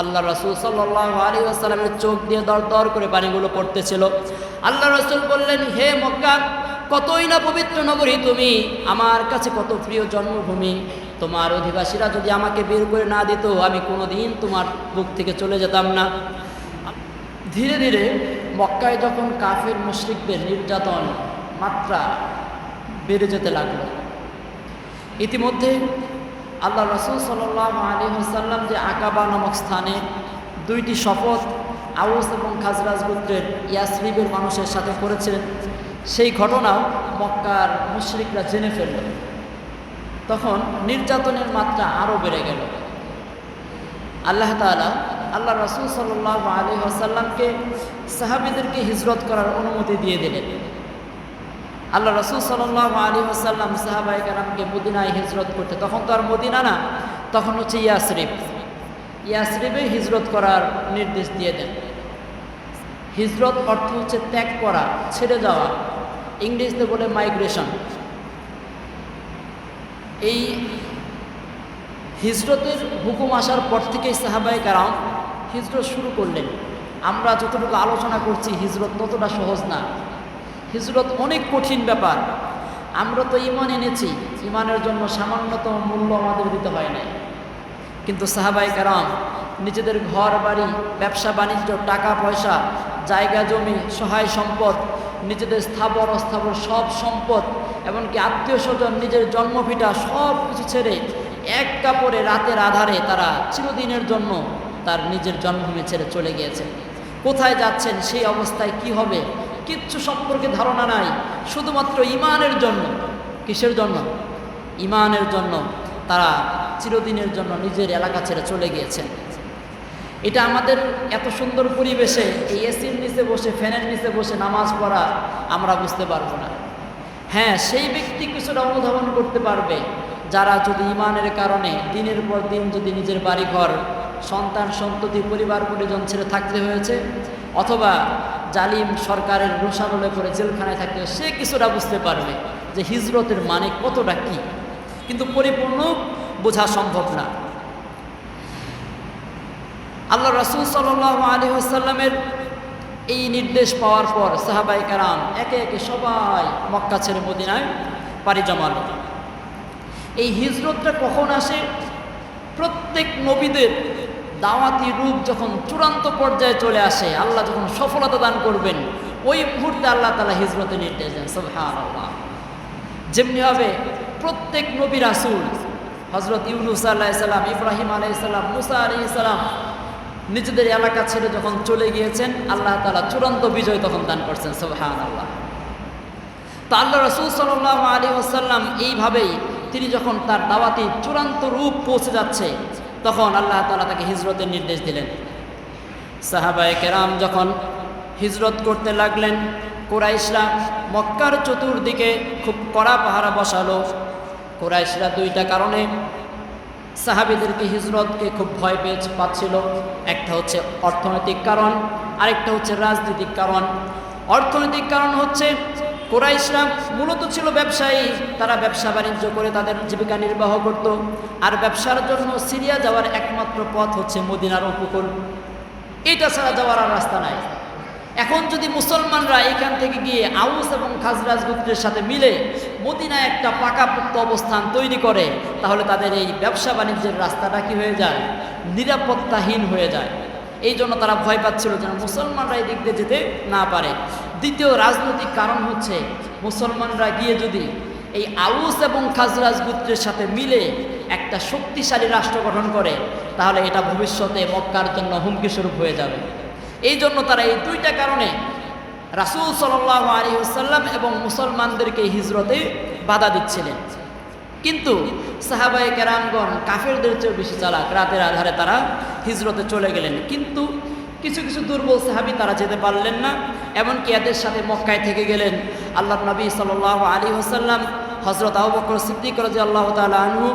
আল্লাহ রসুল সাল্লাহ আলী আসসালামের চোখ দিয়ে দর দর করে পানিগুলো পড়তেছিল। আল্লাহ রসুল বললেন, হে মক্কা, কতই না পবিত্র নগরী তুমি? আমার কাছে কত প্রিয় জন্মভূমি। তোমার অধিবাসীরা যদি আমাকে বের করে না দিত, আমি কোনো দিন তোমার বুক থেকে চলে যেতাম না। ধীরে ধীরে মক্কায় যখন কাফের মুশরিকদের নির্যাতন মাত্রা বেড়ে যেতে লাগল, ইতিমধ্যে আল্লাহ রসুল সাল্লাহ আলী হাসাল্লাম যে আকাবা নামক স্থানে দুইটি শপথ আউস এবং খাজরাজ গোত্রের ইয়াসরিবের মানুষের সাথে করেছিলেন, সেই ঘটনাও মক্কার মুশরিকরা জেনে ফেলল। তখন নির্যাতনের মাত্রা আরও বেড়ে গেল। আল্লাহ তালা আল্লাহ রসুল সাল্লাহ আলী আসাল্লামকে সাহাবিদেরকে হিজরত করার অনুমতি দিয়ে দিলেন। আল্লাহ রসুল সাল্লাহ আলী আসাল্লাম সাহাবাই কালামকে মদিনায় হিজরত করতে। তখন তো আর মদিনা না, তখন হচ্ছে ইয়াসরিফ ইয়াসরিফে হিজরত করার নির্দেশ দিয়ে দেন। হিজরত অর্থ হচ্ছে ত্যাগ করা, ছেড়ে যাওয়া, ইংরেজিতে বলে মাইগ্রেশন। এই হিজরতের হুকুম আসার পর থেকেই সাহাবাই কারাম হিজরত শুরু করলেন। আমরা যতটুকু আলোচনা করছি, হিজরত ততটা সহজ না। হিজরত অনেক কঠিন ব্যাপার। আমরা তো ইমান এনেছি ইমানের জন্য সামান্যতম মূল্য আমাদের দিতে হয় নাই। কিন্তু সাহাবাই কারাম, নিজেদের ঘর, বাড়ি, ব্যবসা, বাণিজ্য, টাকা, পয়সা, জায়গা, জমি, সহায় সম্পদ, নিজেদের স্থাবর, অস্থাবর সব সম্পদ, এমনকি আত্মীয় স্বজন, নিজের জন্মভিটা সব কিছু ছেড়ে এক কাপড়ে রাতের আধারে তারা চিরদিনের জন্য তার নিজের জন্মভূমি ছেড়ে চলে গিয়েছে। কোথায় যাচ্ছেন, সেই অবস্থায় কি হবে কিচ্ছু সম্পর্কে ধারণা নাই। শুধুমাত্র ইমানের জন্য। কিসের জন্য? ইমানের জন্য তারা চিরদিনের জন্য নিজের এলাকা ছেড়ে চলে গিয়েছেন। এটা আমাদের এত সুন্দর পরিবেশে, এই এসির নিচে বসে, ফ্যানের নিচে বসে নামাজ পড়া আমরা বুঝতে পারব না। হ্যাঁ সেই ব্যক্তি কিছুটা অনুধাবন করতে পারবে। যারা যদি ইমানের কারণে দিনের পর দিন যদি নিজের বাড়িঘর, সন্তান, সন্ততি, পরিবার পরিজন ছেড়ে থাকতে হয়েছে অথবা জালিম সরকারের রোষানলে করে জেলখানায় থাকতে সে কিছুটা বুঝতে পারবে যে হিজরতের মানে কতটা কী। কিন্তু পরিপূর্ণ বোঝা সম্ভব না। আল্লাহ রসুল সাল আলী আসাল্লামের এই নির্দেশ পাওয়ার পর সাহাবাই কারাম একে একে সবাই মক্কা ছেড়ে মদিনায় পাড়ি জমাল। এই হিজরতটা কখন আসে? প্রত্যেক নবীদের দাওয়াতি রূপ যখন চূড়ান্ত পর্যায়ে চলে আসে, আল্লাহ যখন সফলতা দান করবেন, ওই মুহূর্তে আল্লাহ তালা হিজরতের নির্দেশ দেন সবহান আল্লাহ যেমনিভাবে প্রত্যেক নবী রাসুল হজরত ইউনুস আল্লাহ সাল্লাম ইব্রাহিম আলাইসাল্লাম মুসা আলি সাল্লাম নিজেদের এলাকা ছেড়ে যখন চলে গিয়েছেন, আল্লাহ তালা চূড়ান্ত বিজয় তখন দান করছেন সোহান আল্লাহ তা আল্লাহ রসুল সাল্লাহ আলী আসাল্লাম এইভাবেই তিনি যখন তার দাওয়াতি চূড়ান্ত রূপ পৌঁছে যাচ্ছে তখন আল্লাহ তালা তাকে হিজরতের নির্দেশ দিলেন। সাহাবায় কেরাম যখন হিজরত করতে লাগলেন, কোরাইশরা মক্কার চতুর্দিকে খুব কড়া পাহারা বসালো। কোরাইশরা দুইটা কারণে সাহাবিদেরকে হিজরতকে খুব ভয় পেয়ে পাচ্ছিল। একটা হচ্ছে অর্থনৈতিক কারণ, আরেকটা হচ্ছে রাজনৈতিক কারণ। অর্থনৈতিক কারণ হচ্ছে কোরাইশরা মূলত ছিল ব্যবসায়ী। তারা ব্যবসা বাণিজ্য করে তাদের জীবিকা নির্বাহ করত। আর ব্যবসার জন্য সিরিয়া যাওয়ার একমাত্র পথ হচ্ছে মদিনার উপকূল। এটা ছাড়া যাওয়ার আর রাস্তা নাই। এখন যদি মুসলমানরা এখান থেকে গিয়ে আউস এবং খাজরাজ গোত্রের সাথে মিলে মদিনায় একটা পাকাপোক্ত অবস্থান তৈরি করে, তাহলে তাদের এই ব্যবসা বাণিজ্যের রাস্তাটা কি হয়ে যায়? নিরাপত্তাহীন হয়ে যায়। এই জন্য তারা ভয় পাচ্ছিল যেন মুসলমানরা এই দিক দিয়ে যেতে না পারে। দ্বিতীয় রাজনৈতিক কারণ হচ্ছে মুসলমানরা গিয়ে যদি এই আউস এবং খাজরাজ গোত্রের সাথে মিলে একটা শক্তিশালী রাষ্ট্র গঠন করে, তাহলে এটা ভবিষ্যতে মক্কার জন্য হুমকি স্বরূপ হয়ে যাবে। এই জন্য তারা এই দুইটা কারণে রাসুল সাল্লাহ আলী সাল্লাম এবং মুসলমানদেরকে হিজরতে বাধা দিচ্ছিলেন। কিন্তু সাহাবাই কেরামগণ কাফেরদের চেয়েও বেশি চালাক। রাতের আধারে তারা হিজরতে চলে গেলেন। কিন্তু কিছু কিছু দুর্বল সাহাবি তারা যেতে পারলেন না, এমনকি এদের সাথে মক্কায় থেকে গেলেন। আল্লাহ নবী সাল আলী হোসাল্লাম হজরত আবু বকর সিদ্দিক রাজি আল্লাহ তালা আনহু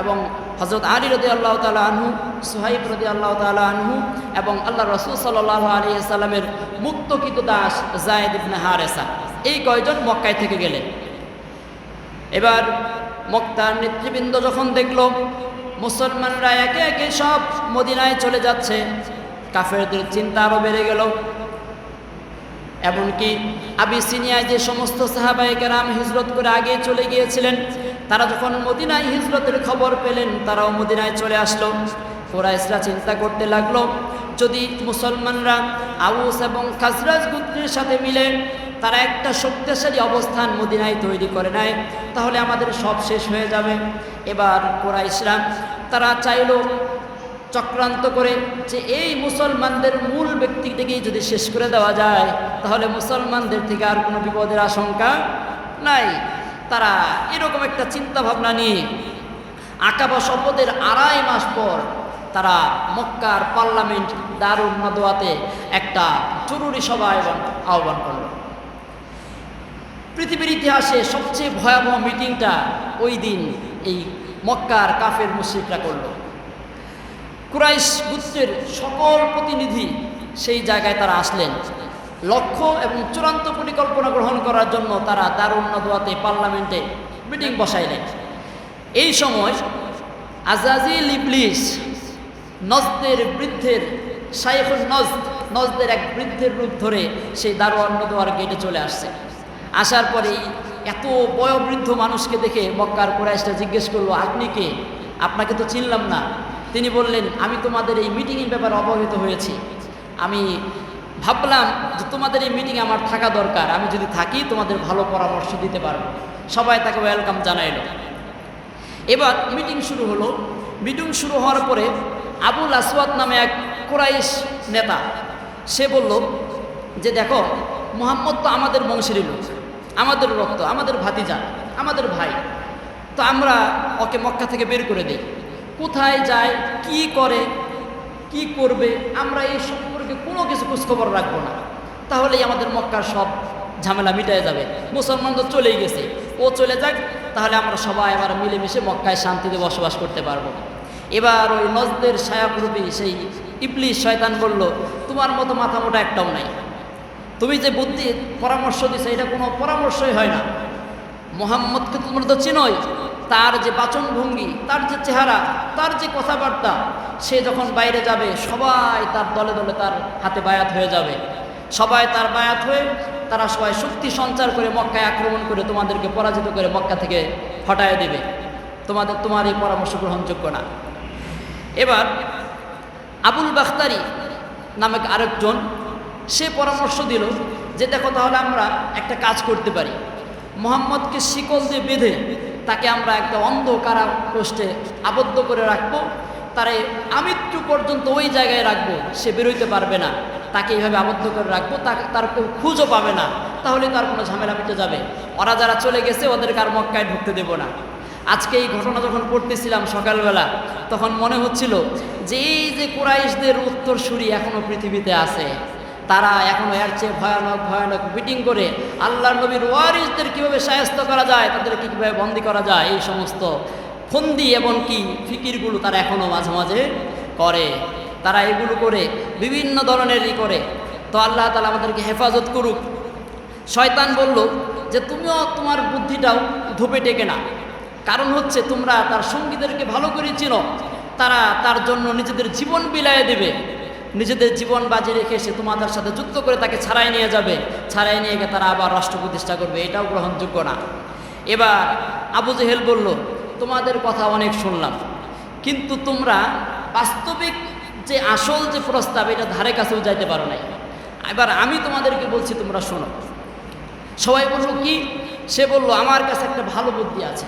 এবং হজরত আলী রদি আল্লাহ তালা আনহু, সুহাইব রদি আল্লাহ তালা আনহু এবং আল্লাহ রসুল সাল্লাহ আলী সাল্লামের মুক্তকিত দাস জায়দ ইবনে হারেসা, এই কয়জন মক্কায় থেকে গেলেন। এবার মক্তার নেতৃবৃন্দ যখন দেখল, মুসলমানরা একে একে সব মদিনায় চলে যাচ্ছে। কাফেরদের চিন্তা আরও বেড়ে গেল। এমনকি আবিসিনিয়ায় যে সমস্ত সাহাবাহিকেরাম হিজরত করে আগে চলে গিয়েছিলেন, তারা যখন মদিনায় হিজরতের খবর পেলেন, তারাও মদিনায় চলে আসলো। কোরাইশরা চিন্তা করতে লাগল, যদি মুসলমানরা আউস এবং খাজরাজ গুত্রের সাথে মিলে তারা একটা শক্তিশালী অবস্থান মদিনায় তৈরি করে নেয়, তাহলে আমাদের সব শেষ হয়ে যাবে। এবার কোরাইশরা তারা চাইলো চক্রান্ত করে যে এই মুসলমানদের মূল ব্যক্তিটিকেই যদি শেষ করে দেওয়া যায়, তাহলে মুসলমানদের থেকে আর কোনো বিপদের আশঙ্কা নাই। তারা এরকম একটা চিন্তা ভাবনা নিয়ে আকাবা শপথের আড়াই মাস পর তারা মক্কার পার্লামেন্ট দারুল মাদোয়াতে একটা জরুরি সভা আহ্বান করল। পৃথিবীর ইতিহাসে সবচেয়ে ভয়াবহ মিটিংটা ওই দিন এই মক্কার কাফের মুশ্রিকরা করল। কুরাইশ গুত্রের সকল প্রতিনিধি সেই জায়গায় তারা আসলেন। লক্ষ্য এবং চূড়ান্ত পরিকল্পনা গ্রহণ করার জন্য তারা দারুণ নদোয়াতে পার্লামেন্টে মিটিং বসাইলেন। এই সময় আজাজিল ইবলিস, নজদের বৃদ্ধের, শাইখুল নজ নজদের এক বৃদ্ধের রূপ ধরে সেই দারোয়ান নদোয়ার গেটে চলে আসছে। আসার পরেই এত বয়োবৃদ্ধ মানুষকে দেখে মক্কার কুরাইশটা জিজ্ঞেস করল, আপনি কে? আপনাকে তো চিনলাম না। তিনি বললেন, আমি তোমাদের এই মিটিংয়ের ব্যাপারে অবহিত হয়েছি। আমি ভাবলাম যে তোমাদের এই মিটিং আমার থাকা দরকার। আমি যদি থাকি, তোমাদের ভালো পরামর্শ দিতে পারব। সবাই তাকে ওয়েলকাম জানাইল। এবার মিটিং শুরু হলো। মিটিং শুরু হওয়ার পরে আবুল আসওয়াদ নামে এক কোরাইশ নেতা, সে বলল যে, দেখো, মোহাম্মদ তো আমাদের বংশেরই লোক। আমাদের রক্ত, আমাদের ভাতিজা, আমাদের ভাই। তো আমরা ওকে মক্কা থেকে বের করে দিই। কোথায় যায়, কি করে, কি করবে, আমরা এই সম্পর্কে কোনো কিছু খোঁজখবর রাখব না। তাহলেই আমাদের মক্কার সব ঝামেলা মিটায় যাবে। মুসলমান তো চলেই গেছে। ও চলে যাক, তাহলে আমরা সবাই আবার মিলেমিশে মক্কায় শান্তিতে বসবাস করতে পারব। এবার ওই নজদের ছায়াগ্রুপী সেই ইবলিশ শয়তান বলল, তোমার মতো মাথা মোটা একটাও নাই। তুমি যে বুদ্ধি, পরামর্শ দিছো, এটা কোনো পরামর্শই হয় না। মোহাম্মদকে তোমরা তো চিনোই। তার যে বাচন ভঙ্গি তার যে চেহারা, তার যে কথাবার্তা, সে যখন বাইরে যাবে, সবাই তার দলে দলে তার হাতে বায়াত হয়ে যাবে। সবাই তার বায়াত হয়ে তারা সবাই শক্তি সঞ্চার করে মক্কায় আক্রমণ করে তোমাদেরকে পরাজিত করে মক্কা থেকে হটায় দেবে। তোমাদের, তোমার এই পরামর্শ গ্রহণযোগ্য না। এবার আবুল বাখতারি নামক আরেকজন, সে পরামর্শ দিল যে, দেখো তাহলে আমরা একটা কাজ করতে পারি। মোহাম্মদকে শিকল দিয়ে বেঁধে তাকে আমরা একটা অন্ধ কারাকোষ্ঠে আবদ্ধ করে রাখব। তারে আমৃত্যু পর্যন্ত ওই জায়গায় রাখব, সে বেরোইতে পারবে না। তাকে এইভাবে আবদ্ধ করে রাখব তার কেউ খুঁজও পাবে না। তাহলে তার কোনো ঝামেলা মিটে যাবে। ওরা যারা চলে গেছে ওদেরকে আর মক্কায় ঢুকতে দেবো না। আজকে এই ঘটনা যখন পড়তেছিলাম সকালবেলা, তখন মনে হচ্ছিল যে এই যে কুরাইশদের উত্তরসূরি এখনও পৃথিবীতে আছে। তারা এখনও এর চেয়ে ভয়ানক ভয়ানক মিটিং করে আল্লাহ নবীর ওয়ারিসদের কীভাবে সায়স্ত করা যায়, তাদেরকে কীভাবে বন্দি করা যায়, এই সমস্ত ফন্দি এবং কি ফিকিরগুলো তারা এখনও মাঝে মাঝে করে। তারা এগুলো করে, বিভিন্ন ধরনেরই করে। তো আল্লাহ তালা আমাদেরকে হেফাজত করুক। শয়তান বলল যে, তুমিও তোমার বুদ্ধিটাও ধোপে টেকে না। কারণ হচ্ছে তোমরা তার সঙ্গীদেরকে ভালো করে চিনো। তারা তার জন্য নিজেদের জীবন বিলায় দেবে। নিজেদের জীবন বাজি রেখে সে তোমাদের সাথে যুক্ত করে তাকে ছাড়াই নিয়ে যাবে। ছাড়াই নিয়ে গিয়ে তারা আবার রাষ্ট্র প্রতিষ্ঠা করবে। এটাও গ্রহণযোগ্য না। এবার আবু জেহেল বলল, তোমাদের কথা অনেক শুনলাম। কিন্তু তোমরা বাস্তবিক যে আসল যে প্রস্তাব, এটা ধারে কাছেও যাইতে পারো নাই। এবার আমি তোমাদেরকে বলছি, তোমরা শোনো। সবাই বলল, কি? সে বলল, আমার কাছে একটা ভালো বুদ্ধি আছে।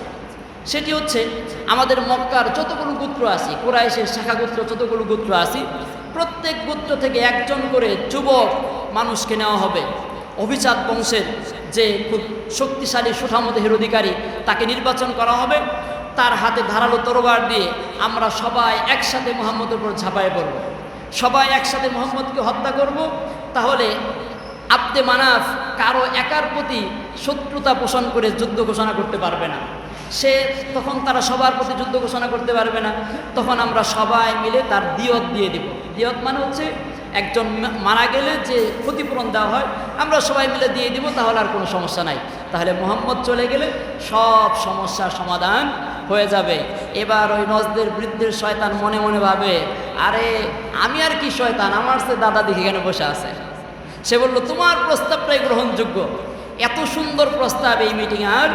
সেটি হচ্ছে, আমাদের মক্কার যতগুলো গোত্র আছে, কোরাইশের শাখা গোত্র যতগুলো গোত্র আছি প্রত্যেক গোত্র থেকে একজন করে যুবক মানুষকে নেওয়া হবে। অভিজাত বংশের যে খুব শক্তিশালী সুঠামদেহের অধিকারী তাকে নির্বাচন করা হবে। তার হাতে ধারালো তরবার দিয়ে আমরা সবাই একসাথে মোহাম্মদের উপর ঝাঁপায় পড়ব। সবাই একসাথে মোহাম্মদকে হত্যা করব। তাহলে আব্দে মানাফ কারও একার প্রতি শত্রুতা পোষণ করে যুদ্ধ ঘোষণা করতে পারবে না। সে তখন তারা সবার প্রতি যুদ্ধ ঘোষণা করতে পারবে না। তখন আমরা সবাই মিলে তার দিয়ত দিয়ে দিব। দিয়ত মানে হচ্ছে একজন মারা গেলে যে ক্ষতিপূরণ দেওয়া হয়, আমরা সবাই মিলে দিয়ে দিব, তাহলে আর কোনো সমস্যা নাই। তাহলে মোহাম্মদ চলে গেলে সব সমস্যার সমাধান হয়ে যাবে। এবার ওই নজদের বৃদ্ধের শয়তান মনে মনে ভাবে, আরে, আমি আর কি শয়তান? আমার সে দাদা দেখে এখানে বসে আছে? সে বলল, তোমার প্রস্তাবটাই গ্রহণযোগ্য। এত সুন্দর প্রস্তাব এই মিটিং আর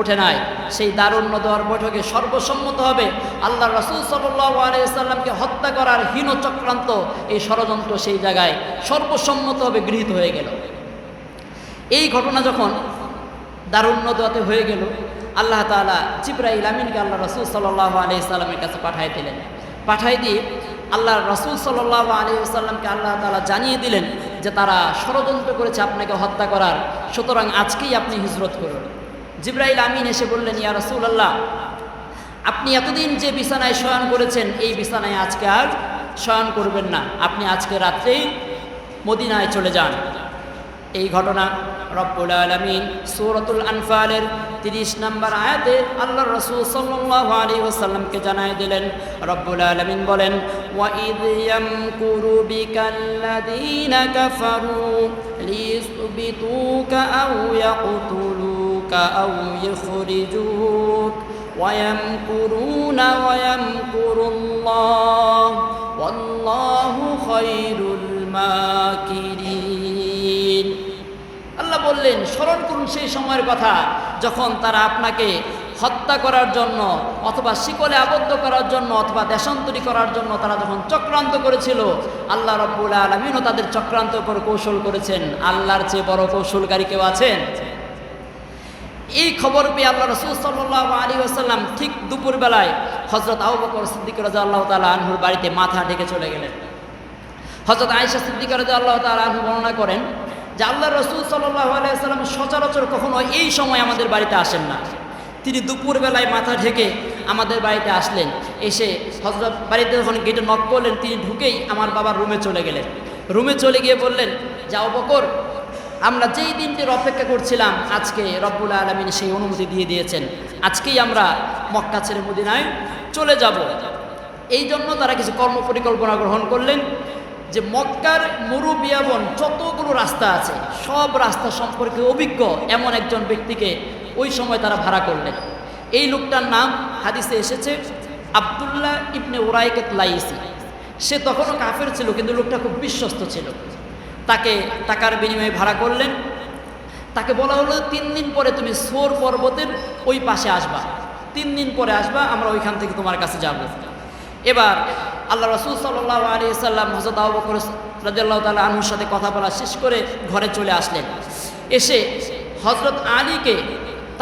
ওঠে নাই। সেই দারুণ্য দেওয়ার বৈঠকে সর্বসম্মত হবে আল্লাহ রসুল সাল্লামকে হত্যা করার হীন চক্রান্ত এই ষড়যন্ত্র সেই জায়গায় সর্বসম্মতভাবে গৃহীত হয়ে গেল। এই ঘটনা যখন দারুণ্য দেওয়াতে হয়ে গেল, আল্লাহ তালা জিব্রাইল আমিনকে আল্লাহ রসুল সাল্লাহ আলি সাল্লামের কাছে পাঠাই দিলেন। পাঠাই দিয়ে আল্লাহ রসুল সাল্লাহ আলী সাল্লামকে আল্লাহ তালা জানিয়ে দিলেন যে তারা ষড়যন্ত্র করেছে আপনাকে হত্যা করার, সুতরাং আজকেই আপনি হিজরত করুন। জিব্রাইল আমিন এসে বললেন, ইয়া রসুল্লাহ আপনি এতদিন যে বিছানায় শয়ন করেছেন, এই বিছানায় আজকে আর শয়ন করবেন না। আপনি আজকে রাত্রেই মদিনায় চলে যান। এই ঘটনা রব্বুল আলমিন সৌরতুল আনফালের তিরিশ নম্বর আয়াতে আল্লাহ রসুল সাল্লাহ আলী ওসাল্লামকে জানাই দিলেন রব্বুল আলমিন বলেন وَإِذْ يَمْكُرُ بِكَ الَّذِينَ كَفَرُوا لِيُثْبِتُوكَ أَوْ يَقْتُلُوكَ أَوْ يُخْرِجُوكَ وَيَمْكُرُونَ وَيَمْكُرُ اللَّهُ وَاللَّهُ خَيْرُ الْمَاكِرِينَ বললেন, স্মরণ করুন সেই সময়ের কথা, যখন তারা আপনাকে হত্যা করার জন্য অথবা শিকলে আবদ্ধ করার জন্য অথবা দেশান্তরী করার জন্য তারা যখন চক্রান্ত করেছিল, আল্লাহ রব্বুল আলমিনও তাদের চক্রান্ত করে, কৌশল করেছেন। আল্লাহর চেয়ে বড় কৌশলকারী কেউ আছেন? এই খবর পেয়ে আল্লাহ রসুল সাল্লাহ আলী আসাল্লাম ঠিক দুপুরবেলায় হজরত বকর সিদ্দিক রাজা আল্লাহ তালা আনহুর বাড়িতে মাথা ঢেকে চলে গেলেন। হজরত আয়সা সিদ্দিক রাজা আল্লাহ তালা আনহু বর্ণনা করেন যে আল্লাহ রসুল আলাইসাল্লাম সচরাচর কখনো এই সময় আমাদের বাড়িতে আসেন না। তিনি দুপুরবেলায় মাথা ঢেকে আমাদের বাড়িতে আসলেন। এসে হজরত বাড়িতে যখন গেটে নক করলেন, তিনি ঢুকেই আমার বাবার রুমে চলে গেলেন। রুমে চলে গিয়ে বললেন, যাও বকর, আমরা যেই দিনটির অপেক্ষা করছিলাম, আজকে রব্বুল আলমিন সেই অনুমতি দিয়ে দিয়েছেন। আজকেই আমরা মক্কা ছেড়ে মদিনায় চলে যাব। এই জন্য তারা কিছু কর্ম পরিকল্পনা গ্রহণ করলেন। যে মক্কার মুরুবিয়াবন যতগুলো রাস্তা আছে, সব রাস্তা সম্পর্কে অভিজ্ঞ এমন একজন ব্যক্তিকে ওই সময় তারা ভাড়া করলেন। এই লোকটার নাম হাদিসে এসেছে, আবদুল্লাহ ইবনে ওরাইকেত লাইসি সে তখনও কাফের ছিল, কিন্তু লোকটা খুব বিশ্বস্ত ছিল। তাকে টাকার বিনিময়ে ভাড়া করলেন। তাকে বলা হলো, তিন দিন পরে তুমি সোর পর্বতের ওই পাশে আসবা। তিন দিন পরে আসবা, আমরা ওইখান থেকে তোমার কাছে যাব। এবার আল্লাহ রসুল সাল্লাহ আলী সাল্লাম হজরত আবু বকর রাজিয়াল্লাহ তালা আনুর সাথে কথা বলা শেষ করে ঘরে চলে আসলেন। এসে হজরত আলীকে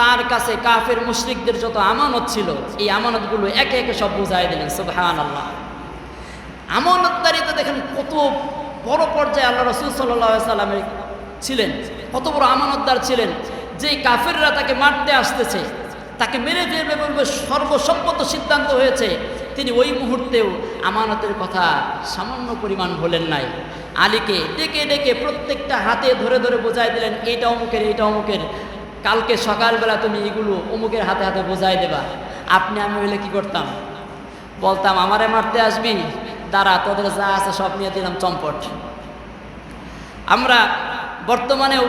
তার কাছে কাফের মুশরিকদের যত আমানত ছিল, এই আমানতগুলো একে একে সব বুঝাই দিলেন সুবহান আল্লাহ আমানতদারিতে দেখেন কত বড় পর্যায়ে আল্লাহ রসুল সাল্লাহ সাল্লামের ছিলেন, কত বড় আমানতদার ছিলেন যে কাফেররা তাকে মারতে আসতেছে, তাকে মেরে ফেলবে বলবে সর্বসম্মত সিদ্ধান্ত হয়েছে। তিনি ওই মুহূর্তেও আমানতের কথা সামান্য পরিমাণ বলেন নাই। আলীকে ডেকে ডেকে প্রত্যেকটা হাতে ধরে ধরে বোঝাই দিলেন, এইটা অমুকের এইটা অমুকের। কালকে সকালবেলা তুমি এগুলো অমুকের হাতে হাতে বোঝাই দেবা। আপনি আমি হইলে কি করতাম? বলতাম, আমারে মারতে আসবি? দাঁড়া, তোদের যা আছে সব নিয়ে দিলাম চম্পট। আমরা বর্তমানেও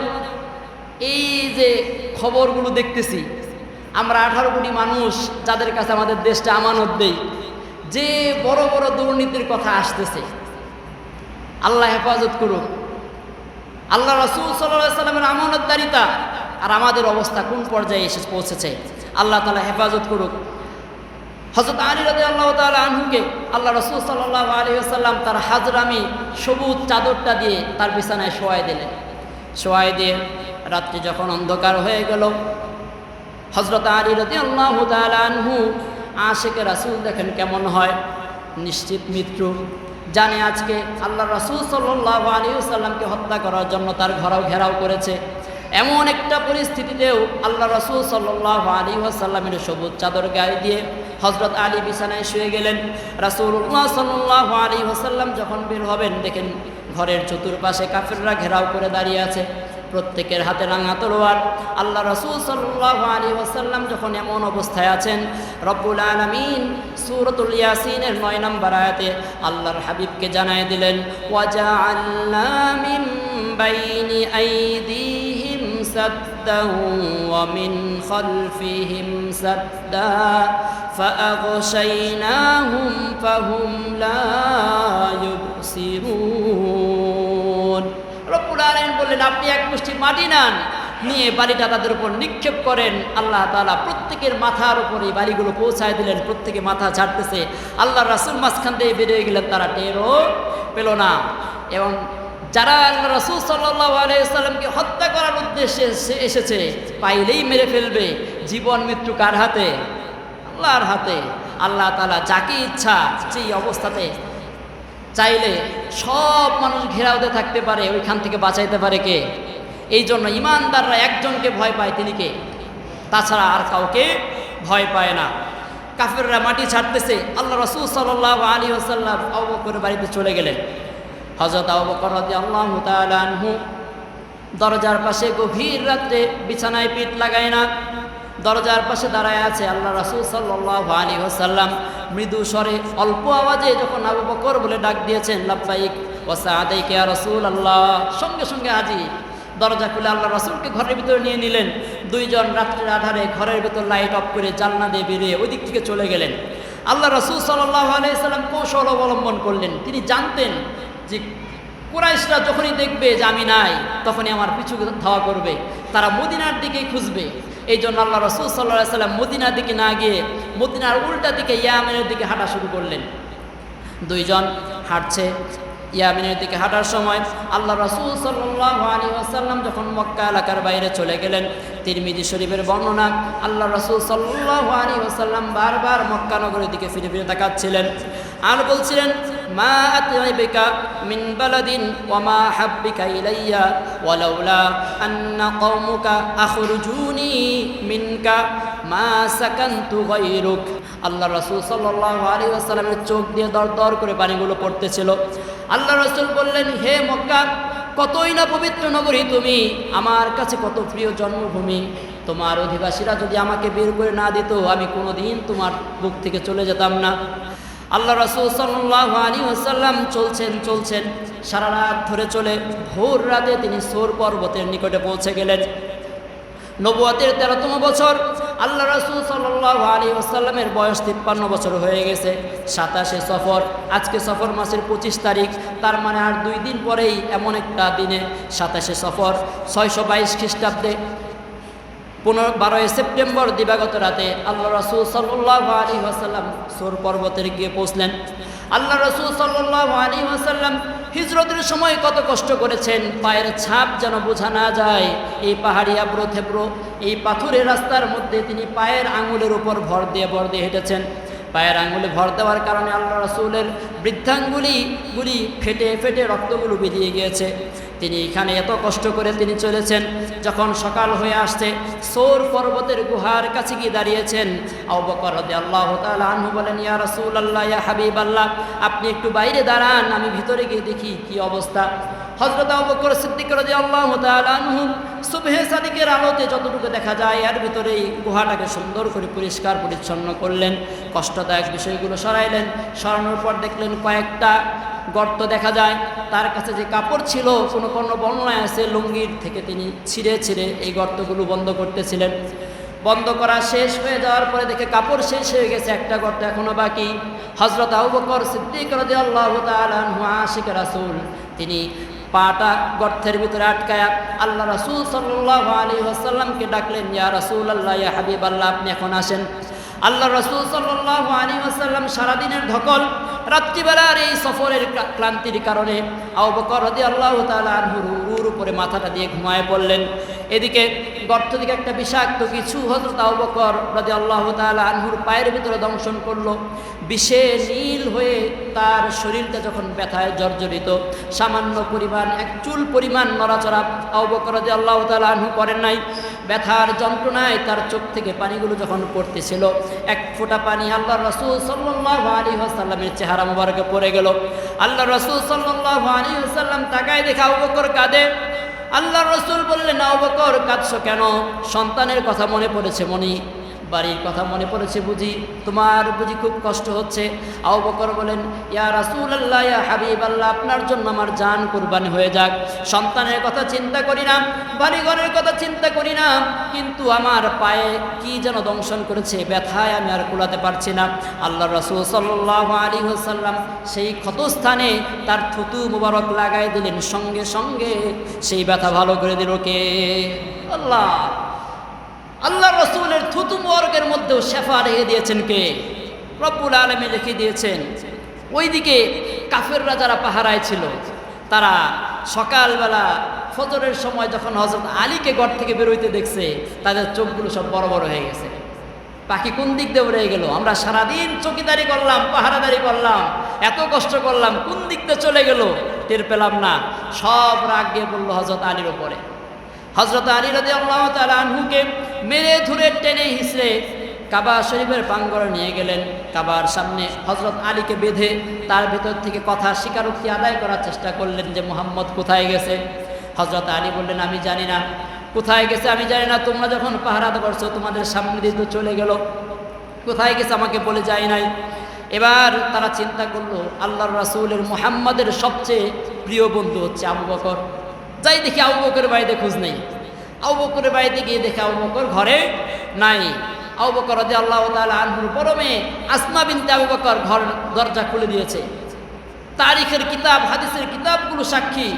এই যে খবরগুলো দেখতেছি, আমরা আঠারো কোটি মানুষ যাদের কাছে আমাদের দেশটা আমানত দেই যে বড় বড় দুর্নীতির কথা আসতেছে, আল্লাহ হেফাজত করুক। আল্লাহ রসুল সাল্লাহ সাল্লামের আমানতদারিতা আর আমাদের অবস্থা কোন পর্যায়ে এসে পৌঁছেছে, আল্লাহ তালা হেফাজত করুক। হজরত আলী রাজি আল্লাহ তালা আনহুকে আল্লাহ রসুল সাল্লাহ আলী আসাল্লাম তার হাজরামি সবুজ চাদরটা দিয়ে তার বিছানায় শোয়াই দিলেন। শোয়াই দিয়ে রাত্রি যখন অন্ধকার হয়ে গেল হজরত আলী রাজি আল্লাহ আনহু আশেকে রাসুল দেখেন কেমন হয়? নিশ্চিত মৃত্যু। জানে আজকে আল্লাহ রসুল সাল্লাহ আলী সাল্লামকে হত্যা করার জন্য তার ঘরাও ঘেরাও করেছে। এমন একটা পরিস্থিতিতেও আল্লাহ রসুল সাল্লাহ আলী আসাল্লামের সবুজ চাদর গায়ে দিয়ে হজরত আলী বিছানায় শুয়ে গেলেন। রাসুল্লাহ সাল্লাহ আলী ওসাল্লাম যখন বের হবেন, দেখেন ঘরের চতুর্পাশে কাফেররা ঘেরাও করে দাঁড়িয়ে আছে। প্রত্যেকের হাতে রাঙা তলোয়ার আল্লাহ রসুল সাল্লাহ আলী ওসাল্লাম যখন এমন অবস্থায় আছেন রব্বুল আলমিন সুরতুল ইয়াসিনের নয় নম্বর আয়াতে আল্লাহর হাবিবকে জানাই দিলেন ওয়াজা আল্লাহ বাইনি আইদিহিম سدا ومن خلفهم سدا فأغشيناهم فهم لا يبصرون রব্বুল বললেন আপনি এক মুষ্টি মাটি নেন, নিয়ে বাড়িটা তাদের উপর নিক্ষেপ করেন। আল্লাহ তাআলা প্রত্যেকের মাথার উপর এই বাড়িগুলো পৌঁছায় দিলেন, প্রত্যেকে মাথা ছাড়তেছে আল্লাহ রাসূল মাঝখান দিয়ে বেরিয়ে গেলেন, তারা টেরও পেল না। এবং যারা আল্লাহ রসুল সাল্লামকে হত্যা করার উদ্দেশ্যে এসেছে, পাইলেই মেরে ফেলবে। জীবন, মৃত্যু কার হাতে? আল্লাহর হাতে। আল্লাহ তালা যাকে ইচ্ছা, সেই অবস্থাতে চাইলে সব মানুষ ঘেরাওতে থাকতে পারে, ওইখান থেকে বাঁচাইতে পারে কে? এই জন্য ইমানদাররা একজনকে ভয় পায়, তিনি কে? তাছাড়া আর কাউকে ভয় পায় না। কাফেররা মাটি ছাড়তেছে, আল্লাহ রসুল সাল্লাহ আলী আসাল্লাম অবকরের বাড়িতে চলে গেলেন। হজরত অবকর আল্লাহ দরজার পাশে গভীর রাত্রে বিছানায় পিঠ লাগায় না দরজার পাশে দাঁড়ায় আছে আল্লাহ রাসুল সাল্লাহ আলী ওসাল্লাম মৃদু স্বরে অল্প আওয়াজে যখন আবু বকর বলে ডাক দিয়েছেন, লাব্বাইক ওসা আদাইকে রসুল আল্লাহ সঙ্গে সঙ্গে আজি দরজা খুলে আল্লাহ রসুলকে ঘরের ভিতরে নিয়ে নিলেন। দুইজন রাত্রের আধারে ঘরের ভিতর লাইট অফ করে জালনা দিয়ে বেরিয়ে ওই দিক থেকে চলে গেলেন। আল্লাহ রসুল সাল্লাহ আলাইসাল্লাম কৌশল অবলম্বন করলেন। তিনি জানতেন যে কুরাইশরা যখনই দেখবে যে আমি নাই, তখনই আমার পিছু ধাওয়া করবে। তারা মদিনার দিকেই খুঁজবে। এই জন্য আল্লাহ রসুল সাল্লাহ সাল্লাম মদিনার দিকে না গিয়ে মদিনার উল্টা দিকে ইয়ামিনের দিকে হাঁটা শুরু করলেন। দুইজন হাঁটছে, ইয়ামিনের দিকে হাঁটার সময় আল্লাহ রসুল সাল্লাহ আলী আসাল্লাম যখন মক্কা এলাকার বাইরে চলে গেলেন, তিরমিজি শরীফের বর্ণনা আল্লাহ রসুল সাল্লাহ আলী আসাল্লাম বারবার মক্কা নগরের দিকে ফিরে ফিরে তাকাচ্ছিলেন আর বলছিলেন আতইবিকা মিন বালাদিন ওয়া মা হাব্বিকা ইলাইয়া ওয়ালাউলা আন্না কওমুকা আখরুজুনি মিনকা মা সাকান্তু গায়রুক। আল্লাহ রাসূল ওয়াসাল্লামের চোখ দিয়ে দর দর করে পানিগুলো পড়তেছিল। আল্লাহ রাসূল বললেন, হে মক্কা, কতই না পবিত্র নগরী তুমি? আমার কাছে কত প্রিয় জন্মভূমি। তোমার অধিবাসীরা যদি আমাকে বের করে না দিত, আমি কোনোদিন তোমার বুক থেকে চলে যেতাম না। আল্লাহ রসুল সাল্লাহ আলী ওসাল্লাম চলছেন চলছেন। সারা রাত ধরে চলে ভোর রাতে তিনি সোর পর্বতের নিকটে পৌঁছে গেলেন। নবুয়াতের তেরোতম বছর, আল্লাহ রসুল সাল্লাহ আলী ওসাল্লামের বয়স তিপ্পান্ন বছর হয়ে গেছে, সাতাশে সফর। আজকে সফর মাসের পঁচিশ তারিখ, তার মানে আর দুই দিন পরেই এমন একটা দিনে সাতাশে সফর, ছয়শো বাইশ খ্রিস্টাব্দে পনেরো, বারোই সেপ্টেম্বর দিবাগত রাতে আল্লাহ রসুল সাল্লাহ আলী আসাল্লাম সোর পর্বতের গিয়ে পৌঁছলেন। আল্লাহ রসুল সাল্লাহ আলী আসাল্লাম হিজরতের সময় কত কষ্ট করেছেন, পায়ের ছাপ যেন বোঝা না যায়। এই পাহাড়ি আব্রো থেব্রো এই পাথুরের রাস্তার মধ্যে তিনি পায়ের আঙুলের উপর ভর দিয়ে ভর দিয়ে হেঁটেছেন। পায়ের আঙুলে ভর দেওয়ার কারণে আল্লাহ রসুলের বৃদ্ধাঙ্গুলি গুলি ফেটে ফেটে রক্তগুলো বেরিয়ে গিয়েছে। তিনি এখানে এত কষ্ট করে তিনি চলেছেন, যখন সকাল হয়ে আসছে, সোর পর্বতের গুহার কাছে গিয়ে দাঁড়িয়েছেন। আবকর আল্লাহ আনহু বলেন, ইয়া রসুল আল্লাহ ইয়া হাবিব আল্লাহ আপনি একটু বাইরে দাঁড়ান, আমি ভিতরে গিয়ে দেখি কি অবস্থা। হজরত আবকর সিদ্দিক রাজি আল্লাহ আনহু সুবহে সাদিকের আলোতে যতটুকু দেখা যায়, এর ভিতরে এই গুহাটাকে সুন্দর করে পরিষ্কার পরিচ্ছন্ন করলেন, কষ্টদায়ক বিষয়গুলো সরাইলেন, সরানোর পর দেখলেন কয়েকটা গর্ত দেখা যায়, তার কাছে যে কাপড় ছিল, কোনো কোনো বর্ণনায় আছে, লুঙ্গির থেকে তিনি ছিঁড়ে ছিঁড়ে এই গর্তগুলো বন্ধ করতেছিলেন। বন্ধ করা শেষ হয়ে যাওয়ার পরে দেখে কাপড় শেষ হয়ে গেছে, একটা গর্ত এখনও বাকি। হজরত আবুবকর সিদ্দিক রাজি আল্লাহ আশিক রাসুল, তিনি পাটা গর্থের ভিতরে আটকায়া আল্লাহ রসুল সাল্লাহ আলী আসাল্লামকে ডাকলেন, ইয়া রসুল আল্লাহ ইয়া হাবিব আল্লাহ আপনি এখন আসেন। আল্লাহ রসুল সাল্লাহ আলী আসাল্লাম সারাদিনের ধকল, রাত্রিবেলার এই সফরের ক্লান্তির কারণে আবকর রদি আল্লাহ তালা তালুর উপরে মাথাটা দিয়ে ঘুমায় পড়লেন। এদিকে গর্ত দিকে একটা বিষাক্ত কিছু হজরত আবকর রদি আল্লাহ তালা আনহুর পায়ের ভিতরে দংশন করল। বিষে নীল হয়ে তার শরীরটা যখন ব্যথায় জর্জরিত, সামান্য পরিমাণ, এক চুল পরিমাণ নড়াচড়া আবকর রদি আল্লাহ তালা আনহু করেন নাই। ব্যথার যন্ত্রণায় তার চোখ থেকে পানিগুলো যখন পড়তেছিল, এক ফোঁটা পানি আল্লাহ রসুল সাল্লাহ আলী আসাল্লামের চেহারা মোবারকে পড়ে গেল। আল্লাহ রসুল সাল্লাহ আলী আসাল্লাম তাকায় দেখে আবকর কাঁদে। আল্লাহ রসুল বললেন আবকর কাঁদছ কেন? সন্তানের কথা মনে পড়েছে মনি। বাড়ির কথা মনে পড়েছে বুঝি। তোমার বুঝি খুব কষ্ট হচ্ছে। আউ বকর বলেন, ইয়া রাসুল আল্লাহ ইয়া হাবিব আল্লাহ আপনার জন্য আমার জান কুরবানি হয়ে যাক। সন্তানের কথা চিন্তা করি না বাড়ি ঘরের কথা চিন্তা করি না, কিন্তু আমার পায়ে কি যেন দংশন করেছে, ব্যথায় আমি আর কুলাতে পারছি না। আল্লাহ রসুল সাল্লাহ আলী সাল্লাম সেই ক্ষতস্থানে তার থুতু মুবারক লাগাই দিলেন। সঙ্গে সঙ্গে সেই ব্যথা ভালো করে দিল কে? আল্লাহ। আল্লাহ রসুলের থুতু মুবারকের মধ্যেও শেফা রেখে দিয়েছেন কে? রব্বুল আলমী লিখে দিয়েছেন। ওইদিকে কাফেররা যারা পাহারায় ছিল, তারা সকালবেলা ফজরের সময় যখন হজরত আলীকে ঘর থেকে বেরোইতে দেখছে, তাদের চোখগুলো সব বড় বড় হয়ে গেছে। পাখি কোন দিক দিয়ে উড়ে গেল? আমরা সারাদিন চকিদারি করলাম, পাহারাদারি করলাম, এত কষ্ট করলাম, কোন দিক দিয়ে চলে গেল? টের পেলাম না। সব রাগ গিয়ে পড়ল হজরত আলীর ওপরে হজরত আলী রাজি আল্লাহ আনহুকে মেরে ধরে টেনে হিসড়ে কাবা শরীফের প্রাঙ্গণে নিয়ে গেলেন। কাবার সামনে হজরত আলীকে বেঁধে তার ভেতর থেকে কথা স্বীকারোক্তি আদায় করার চেষ্টা করলেন যে, মোহাম্মদ কোথায় গেছে? হজরত আলী বললেন, আমি জানি না। কোথায় গেছে? আমি জানি না। তোমরা যখন পাহারাতে করছ তোমাদের সামনে দিয়ে তো চলে গেল। কোথায় গেছে আমাকে বলে যায় নাই। এবার তারা চিন্তা করল, আল্লাহর রাসুলের মোহাম্মদের সবচেয়ে প্রিয় বন্ধু হচ্ছে আবু বকর। যাই দেখি আবু বকরের বাড়িতে খোঁজ নেই। আবু বকরের বাড়িতে গিয়ে দেখে আবু বকর ঘরে নাই। আবু বকর রাজি আল্লাহ আনহুর পরমে আসমা বিনতে আবু বকর ঘর, দরজা খুলে দিয়েছে। তারিখের কিতাব, হাদিসের কিতাবগুলো সাক্ষী।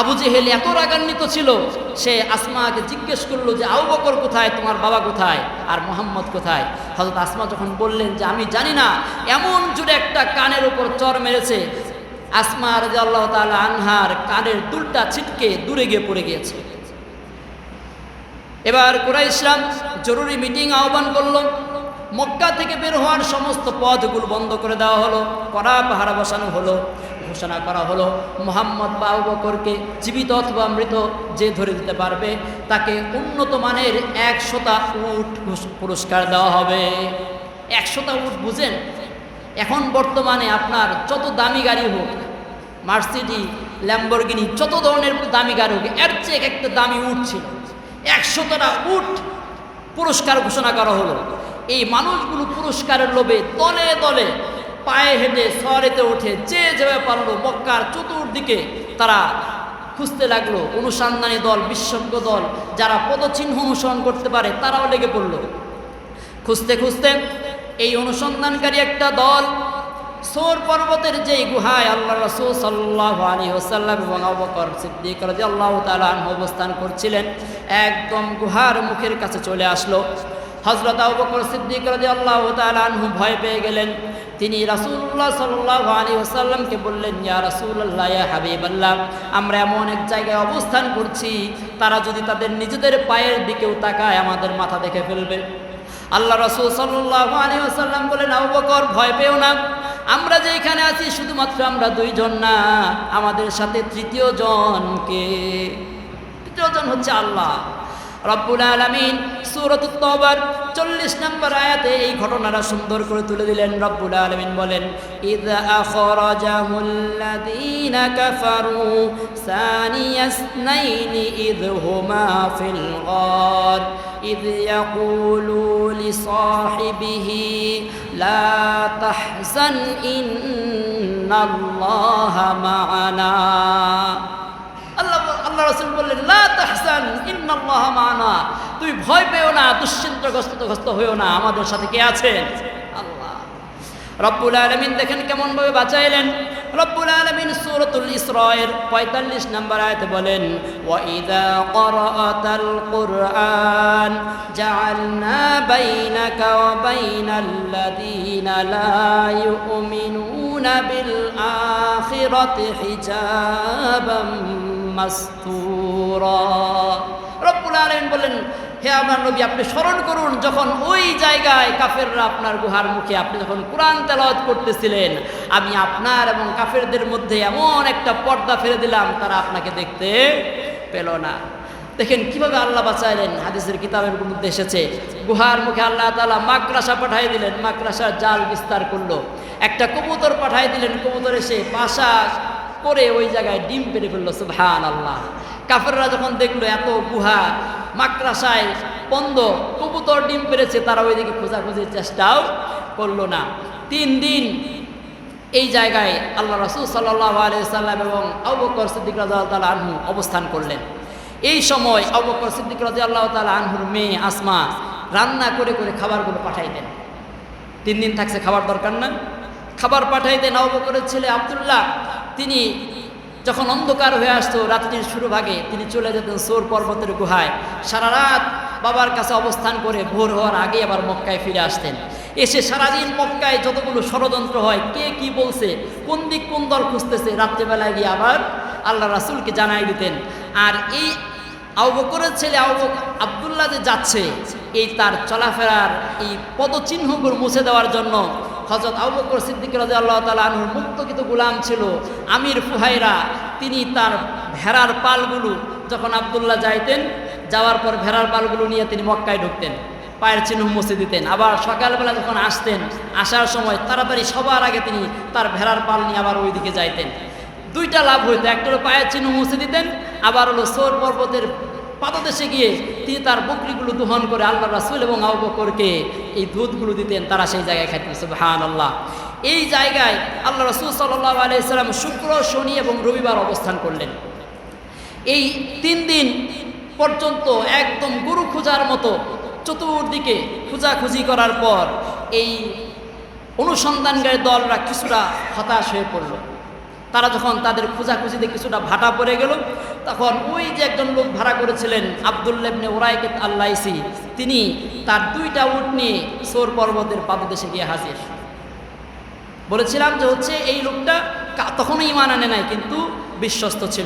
আবু জেহেল এত রাগান্বিত ছিল, সে আসমাকে জিজ্ঞেস করল যে, আবু বকর কোথায়? তোমার বাবা কোথায়? আর মোহাম্মদ কোথায়? হজরত আসমা যখন বললেন যে, আমি জানি না, এমন জুড়ে একটা কানের উপর চর মেরেছে আসমা রাজি আল্লাহ তাআলা আনহার কানের দুলটা ছিটকে দূরে গিয়ে পড়ে গিয়েছে। এবার কুরাইশরাম জরুরি মিটিং আহ্বান করল। মক্কা থেকে বের হওয়ার সমস্ত পথগুলো বন্ধ করে দেওয়া হলো, কড়া পাহারা বসানো হলো, ঘোষণা করা হলো, মোহাম্মদ বা বকরকে জীবিত অথবা মৃত যে ধরে দিতে পারবে, তাকে উন্নত মানের একশোটা উট পুরস্কার দেওয়া হবে। একশোটা উট বুঝেন, এখন বর্তমানে আপনার যত দামি গাড়ি হোক মার্সিডি ল্যাম্বরগিনি, যত ধরনের দামি গাড়ি হোক, এর চেয়ে এক একটা দামি উট ছিল। একশোটা উট পুরস্কার ঘোষণা করা হলো। এই মানুষগুলো পুরস্কারের লোভে দলে দলে পায়ে হেঁটে শহরেতে ওঠে যে যেভাবে পারল মক্কার চতুর্দিকে তারা খুঁজতে লাগল। অনুসন্ধানী দল, বিশেষজ্ঞ দল, যারা পদচিহ্ন অনুসরণ করতে পারে, তারাও লেগে পড়ল। খুঁজতে খুঁজতে এই অনুসন্ধানকারী একটা দল সোর পর্বতের যেই গুহায় আল্লাহ রসুল সাল্লাহ আলী ওসাল্লাম এবং অবকর সিদ্দিক রাজি আল্লাহ তালা অবস্থান করছিলেন, একদম গুহার মুখের কাছে চলে আসলো। হজরত আবকর সিদ্দিক রাজি আল্লাহ তালু ভয় পেয়ে গেলেন। তিনি রাসুল্লাহ সাল্লাহ আলী ওসাল্লামকে বললেন, ইয়া রাসুল্লাহ ইয়া হাবিবাল্লাহ, আমরা এমন এক জায়গায় অবস্থান করছি, তারা যদি তাদের নিজেদের পায়ের দিকেও তাকায়, আমাদের মাথা দেখে ফেলবে। আল্লাহ রসুল সাল্লাহ আলী আসাল্লাম বলেন আবু বকর, ভয় পেও না। আমরা যে এখানে আছি শুধুমাত্র আমরা দুইজন না, আমাদের সাথে তৃতীয় জনকে তৃতীয় জন হচ্ছে আল্লাহ। রব্বুল আলমিন সুরত তবর চল্লিশ নম্বর আয়াতে এই ঘটনাটা সুন্দর করে তুলে দিলেন। রব্বুল আলমিন বলেন, ইদ কাফারু لا تحزن إن الله معنا আল্লাহ আল্লাহ রসুল বললেন লা তাহসান ইন্নাল্লাহ মানা তুমি ভয় পেও না দুশ্চিন্তাগ্রস্ত হয়েও না আমাদের সাথে কে আছেন আল্লাহ রব্বুল আলমিন দেখেন কেমন ভাবে বাঁচাইলেন রব্বুল আলমিন সূরাতুল ইসরায়ের 45 নম্বর আয়াতে বলেন ওয়াইদা ক্বরাআতাল কুরআন জাআলনা বাইনাকা ওয়া বাইনাল্লাযীনা লা ইউমিনুনা বিল আখিরাতি হিজাবাম মাস্তুরা রব্বুল আলামিন বলেন হে আমার নবী, আপনি স্মরণ করুন, যখন ওই জায়গায় কাফেররা আপনার গুহার মুখে, আপনি যখন কোরআন তেলাওয়াত করতেছিলেন, আমি আপনার এবং কাফেরদের মধ্যে এমন একটা পর্দা ফেলে দিলাম, তারা আপনাকে দেখতে পেল না। দেখেন কীভাবে আল্লাহ বাঁচাইলেন, হাদিসের কিতাবের মধ্যে এসেছে, গুহার মুখে আল্লাহ তালা মাকড়াসা পাঠাই দিলেন, মাকড়াসার জাল বিস্তার করল, একটা কবুতর পাঠাই দিলেন, কবুতর এসে বাসা করে ওই জায়গায় ডিম পেরে ফেলল সুবহান আল্লাহ কাফেররা যখন দেখল, এত গুহা মাকড়াসায় পন্দ কবুতর ডিম পেরেছে, তারা ওইদিকে খোঁজাখুঁজির চেষ্টাও করল না। তিন দিন এই জায়গায় আল্লাহ রসুল সাল্লাহ আলিয়াল্লাম এবং আবকর সিদ্দিক রাজা তালা আনহু অবস্থান করলেন। এই সময় আবকর সিদ্দিক রাজা আল্লাহ তালা আনহুর মেয়ে আসমা রান্না করে করে খাবারগুলো পাঠাইতেন। তিন দিন থাকছে খাবার দরকার না। খাবার পাঠাইতেন আবকরের ছেলে আবদুল্লাহ। তিনি যখন অন্ধকার হয়ে আসতো, রাত্রির শুরু ভাগে তিনি চলে যেতেন সোর পর্বতের গুহায়। সারা রাত বাবার কাছে অবস্থান করে ভোর হওয়ার আগে আবার মক্কায় ফিরে আসতেন। এসে সারাদিন মক্কায় যতগুলো ষড়যন্ত্র হয়, কে কি বলছে, কোন দিক কোন দল খুঁজতেছে, রাত্রেবেলায় গিয়ে আবার আল্লাহ রাসুলকে জানাই দিতেন। আর এই আবকরের ছেলে আবক আবদুল্লাহ যে যাচ্ছে, এই তার চলাফেরার এই পদচিহ্নগুলো মুছে দেওয়ার জন্য হজরত আবুবকর সিদ্দিক রাজা আল্লাহ তালা আনহুর মুক্তকিত গুলাম ছিল, আমির ফুহাইরা, তিনি তার ভেড়ার পালগুলো যখন আবদুল্লাহ যাইতেন, যাওয়ার পর ভেড়ার পালগুলো নিয়ে তিনি মক্কায় ঢুকতেন, পায়ের চিহ্ন মুছে দিতেন। আবার সকালবেলা যখন আসতেন, আসার সময় তাড়াতাড়ি সবার আগে তিনি তার ভেড়ার পাল নিয়ে আবার ওইদিকে যাইতেন। দুইটা লাভ হইতো, একটা হলো পায়ের চিহ্ন মুছে দিতেন, আবার হলো সোর পর্বতের পাদদেশে গিয়ে তিনি তার বকরিগুলো দোহন করে আল্লাহ রাসুল এবং আবকরকে এই দুধগুলো দিতেন, তারা সেই জায়গায় খাইতেন সুবহান আল্লাহ এই জায়গায় আল্লাহ রসুল সাল্লাহ আলাইসাল্লাম শুক্র, শনি এবং রবিবার অবস্থান করলেন। এই তিন দিন পর্যন্ত একদম গরু খোঁজার মতো চতুর্দিকে খোঁজাখুঁজি করার পর এই অনুসন্ধানকারী দলরা কিছুটা হতাশ হয়ে পড়ল। তারা যখন তাদের খোঁজাখুঁজিতে কিছুটা ভাটা পড়ে গেল, তখন ওই যে একজন লোক ভাড়া করেছিলেন আবদুল্লেবনে ওরাইকে আল্লাইসি, তিনি তার দুইটা উট নিয়ে সোর পর্বতের পাদদেশে গিয়ে হাজির। বলেছিলাম যে হচ্ছে এই লোকটা তখনই ইমান আনে নাই, কিন্তু বিশ্বস্ত ছিল।